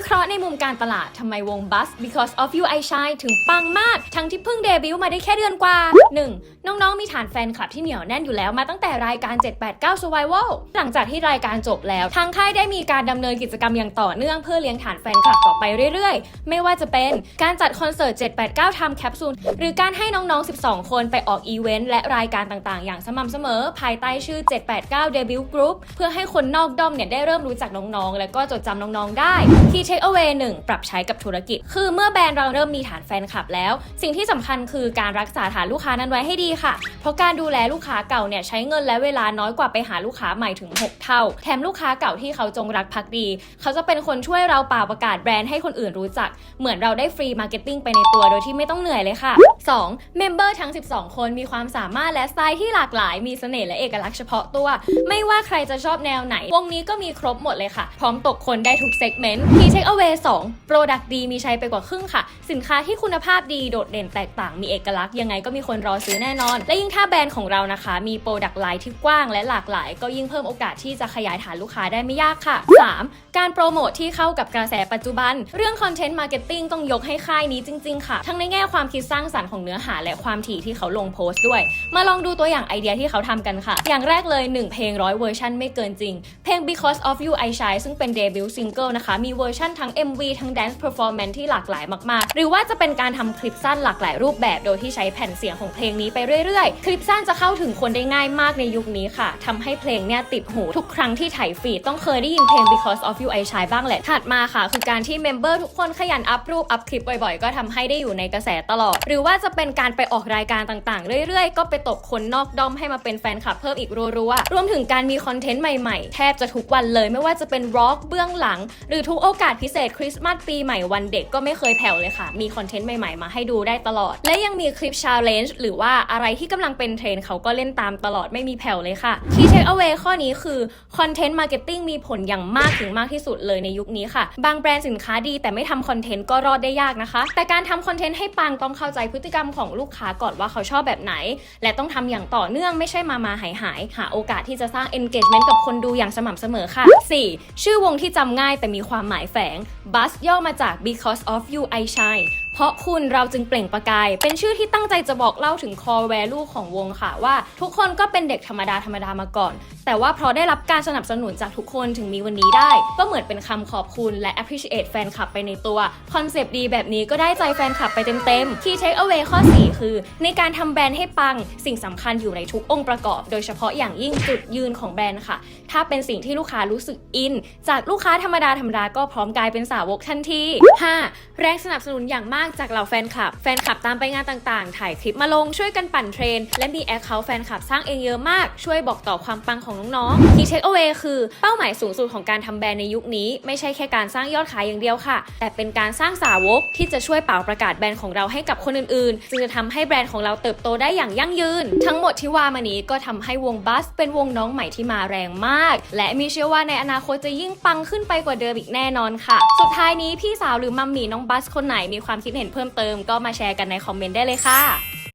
วิเคราะห์ในมุมการตลาดทำไมวง Bus Because of You I Shine ถึงปังมาก ทั้งที่เพิ่งเดบิวต์มาได้แค่เดือนกว่า 1. น้องๆ มีฐานแฟนคลับที่เหนียวแน่นอยู่แล้วมาตั้งแต่รายการ 789 Survival หลังจากที่รายการจบแล้ว ทางค่ายได้มีการดำเนินกิจกรรมอย่างต่อเนื่องเพื่อเลี้ยงฐานแฟนคลับต่อไปเรื่อยๆ ไม่ว่าจะเป็นการจัดคอนเสิร์ต 789 Time Capsule หรือการให้น้องๆ 12 คนไปออกอีเวนต์และรายการต่างๆ อย่างสม่ำเสมอ ภายใต้ชื่อ 789 Debut Group เพื่อให้คนนอกด้อมเนี่ยได้เริ่มรู้จักน้องๆ และก็จดจำน้องๆ ได้ท Key Takeaway 1ปรับใช้กับธุรกิจ คือเมื่อแบรนด์เราเริ่มมีฐานแฟนคลับแล้ว สิ่งที่สำคัญคือการรักษาฐานลูกค้านั้นไว้ให้ดีค่ะ เพราะการดูแลลูกค้าเก่าเนี่ยใช้เงินและเวลาน้อยกว่าไปหาลูกค้าใหม่ถึง 6 เท่า แถมลูกค้าเก่าที่เขาจงรักภักดี เขาจะเป็นคนช่วยเราเป่าประกาศแบรนด์ให้คนอื่นรู้จัก เหมือนเราได้ฟรีมาร์เก็ตติ้งไปในตัวโดยที่ไม่ต้องเหนื่อยเลยค่ะ 2. เมมเบอร์ทั้ง 12 คนมีความสามารถและสไตล์ที่หลากหลาย มีเสน่ห์และเอกลักษณ์เฉพาะตัว ไม่ว่าใครจะชอบแนวไหน วงนี้ก็มีครบหมดเลยค่ะ พร้อมตกคนได้ทุกเซกเมนต์ Takeaway 2 Product ดีมีใช้ไปกว่าครึ่งค่ะ สินค้าที่คุณภาพดีโดดเด่นแตกต่างมีเอกลักษณ์ยังไงก็มีคนรอซื้อแน่นอน และยิ่งถ้าแบรนด์ของเรานะคะ มี Product Line ที่กว้างและหลากหลาย ก็ยิ่งเพิ่มโอกาสที่จะขยายฐานลูกค้าได้ไม่ยากค่ะ 3. การโปรโมทที่เข้ากับกระแสปัจจุบัน เรื่อง Content Marketing ต้องยกให้ค่ายนี้จริง ๆ ค่ะ ทั้งในแง่ความคิดสร้างสรรค์ของเนื้อหาและความถี่ที่เขาลงโพสต์ด้วย มาลองดูตัวอย่างไอเดียที่เขาทำกันค่ะ อย่างแรกเลย 1 เพลงร้อยเวอร์ชันไม่เกินจริง เพลง Because of You I Shine ซึ่งเป็นเดบิวต์ซิงเกิลนะคะมีเวอร์ชันทั้ง MV ทั้ง Dance Performance ที่หลากหลายมากๆ หรือว่าจะเป็นการทำคลิปสั้นหลากหลายรูปแบบ โดยที่ใช้แผ่นเสียงของเพลงนี้ไปเรื่อยๆ คลิปสั้นจะเข้าถึงคนได้ง่ายมากในยุคนี้ค่ะทำให้เพลงเนี่ยติดหูทุกครั้งที่ถ่ายฟีดต้องเคยได้ยินเพลง Because of You I Shine บ้างแหละ ถัดมาค่ะ คือการที่เมมเบอร์ทุกคนขยันอัพรูปอัพคลิปบ่อยๆ ก็ทำให้ได้อยู่ในกระแสตลอด หรือว่าจะเป็นการไปออกรายการต่างๆ เรื่อยๆ ก็ไปตกคนนอกด้อมให้มาเป็นแฟนคลับเพิ่มอีกรัวๆ รวมถึงการมีคอนเทนต์ใหม่ๆ แทบจะทุกวันเลยไม่ว่าจะเป็นร็อกเบื้องหลัง หรือทุกโอกาสพิเศษคริสต์มาสปีใหม่วันเด็กก็ไม่เคยแผ่วเลยค่ะ มีคอนเทนต์ใหม่ๆ มาให้ดูได้ตลอด และยังมีคลิปชาเลนจ์หรือว่าอะไรที่กำลังเป็นเทรนเขาก็เล่นตามตลอดไม่มีแผ่วเลยค่ะที่เทคเอาไว้ข้อนี้คือคอนเทนต์มาร์เก็ตติ้งมีผลอย่างมากถึงมากที่สุดเลยในยุคนี้ค่ะ บางแบรนด์สินค้าดีแต่ไม่ทำคอนเทนต์ก็รอดได้ยากนะคะ แต่การทำคอนเทนต์ให้ปังต้องเข้าใจพฤติกรรมของลูกค้าก่อนว่าเขาชอบแบบไหน และต้องทำอย่างต่อเนื่องไม่ใช่มามาหายหายหาโอกาสที่จะสร้าง engagement กับคนดูอย่างสม่ำเสมอค่ะ 4. ชื่อวงที่จำง่ายแต่มีความหมายแฝฝง Bus ย่อมาจาก because of you I shine ราะคุณเราจึงเปล่งประกาย เป็นชื่อที่ตั้งใจจะบอกเล่าถึง core value ของวงค่ะว่า ทุกคนก็เป็นเด็กธรรมดาธรรมดามาก่อน แต่ว่าเพราะได้รับการสนับสนุนจากทุกคนถึงมีวันนี้ได้ ก็เหมือนเป็นคำขอบคุณและ appreciate แฟนคลับไปในตัว คอนเซปต์ดีแบบนี้ก็ได้ใจแฟนคลับไปเต็มๆ key take away ข้อ 4 คือ ในการทำแบรนด์ให้ปัง สิ่งสำคัญอยู่ในทุกองค์ประกอบ โดยเฉพาะอย่างยิ่งจุดยืนของแบรนด์ค่ะ ถ้าเป็นสิ่งที่ลูกค้ารู้สึกอิน จากลูกค้าธรรมดาธรรมดาก็พร้อมกลายเป็นสาวกทันที 5. แรงสนับสนุนอย่างมากจากเหล่าแฟนคลับ แฟนคลับตามไปงานต่างๆ ถ่ายคลิปมาลงช่วยกันปั่นเทรน และมีแอคเคาท์แฟนคลับสร้างเองเยอะมาก ช่วยบอกต่อความปังของน้องๆ Key Takeaway คือเป้าหมายสูงสุดของการทำแบรนด์ในยุคนี้ ไม่ใช่แค่การสร้างยอดขายอย่างเดียวค่ะ แต่เป็นการสร้างสาวกที่จะช่วยเป่าประกาศแบรนด์ของเราให้กับคนอื่นๆ จึงจะทำให้แบรนด์ของเราเติบโตได้อย่างยั่งยืน ทั้งหมดที่ว่ามานี้ก็ทำให้วงบัสเป็นวงน้องใหม่ที่มาแรงมาก และมีเชื่อว่าในอนาคตจะยิ่งปังขึ้นไปกว่าเดิมอีกแน่นอนค่ะ สุดท้ายนี้พี่สาวหรือมัมมี่น้องบัสคนไหนมีความคิดเห็นเพิ่มเติมก็มาแชร์กันในคอมเมนต์ได้เลยค่ะ